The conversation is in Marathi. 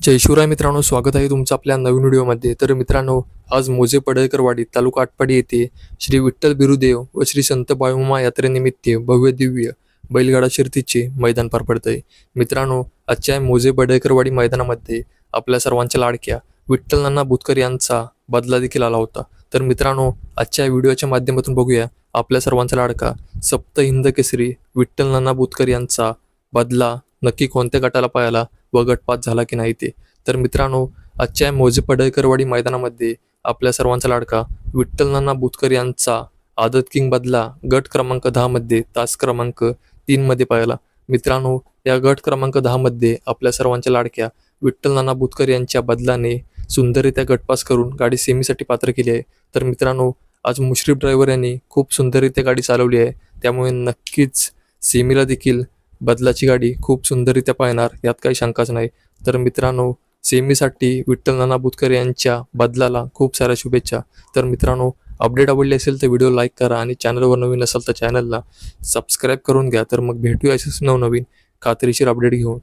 जय शिवराय मित्रांनो स्वागत आहे तुमचं आपल्या नवीन व्हिडिओमध्ये. तर मित्रांनो आज मोजे पडळकरवाडी तालुका आटपाडी येथे श्री विठ्ठल बिरुदेव व श्री संत बाळुमा यात्रेनिमित्त भव्य दिव्य बैलगाडा शर्तीचे मैदान पार पडत आहे मित्रांनो आजच्या मोजे पडळकरवाडी मैदानामध्ये आपल्या सर्वांच्या लाडक्या विठ्ठल नाना बुतकर यांचा बदला देखील आला होता. तर मित्रांनो आजच्या व्हिडिओच्या माध्यमातून बघूया आपल्या सर्वांचा लाडका सप्त हिंद केसरी विठ्ठल नाना बुतकर यांचा बदला नक्की कोणत्या गटाला पाहायला व गटपात झाला की नाही ते. तर मित्रांनो आजच्या मोजे पडळकरवाडी मैदानामध्ये आपल्या सर्वांचा लाडका विठ्ठल नाना बुतकर यांचा आदत किंग बदला गट क्रमांक दहामध्ये तास क्रमांक तीनमध्ये पाहिला. मित्रांनो या गट क्रमांक दहामध्ये आपल्या सर्वांच्या लाडक्या विठ्ठल नाना बुतकर यांच्या बदलाने सुंदररित्या गटपास करून गाडी सेमीसाठी पात्र केली आहे. तर मित्रांनो आज मुश्रीफ ड्रायव्हर यांनी खूप सुंदररित्या गाडी चालवली आहे. त्यामुळे नक्कीच सेमीला देखील बदलाची गाडी खूप सुंदररित्या पाहणार यात काही शंकाच नाही. तर मित्रांनो सेमीसाठी विठ्ठल नाना बुतकर यांच्या बदलाला खूप साऱ्या शुभेच्छा. तर मित्रांनो अपडेट आवडली असेल तर व्हिडिओ लाईक करा आणि चॅनलवर नवीन असेल तर चॅनलला सबस्क्राईब करून घ्या. तर मग भेटूया असेच नवनवीन खात्रीशीर अपडेट घेऊन.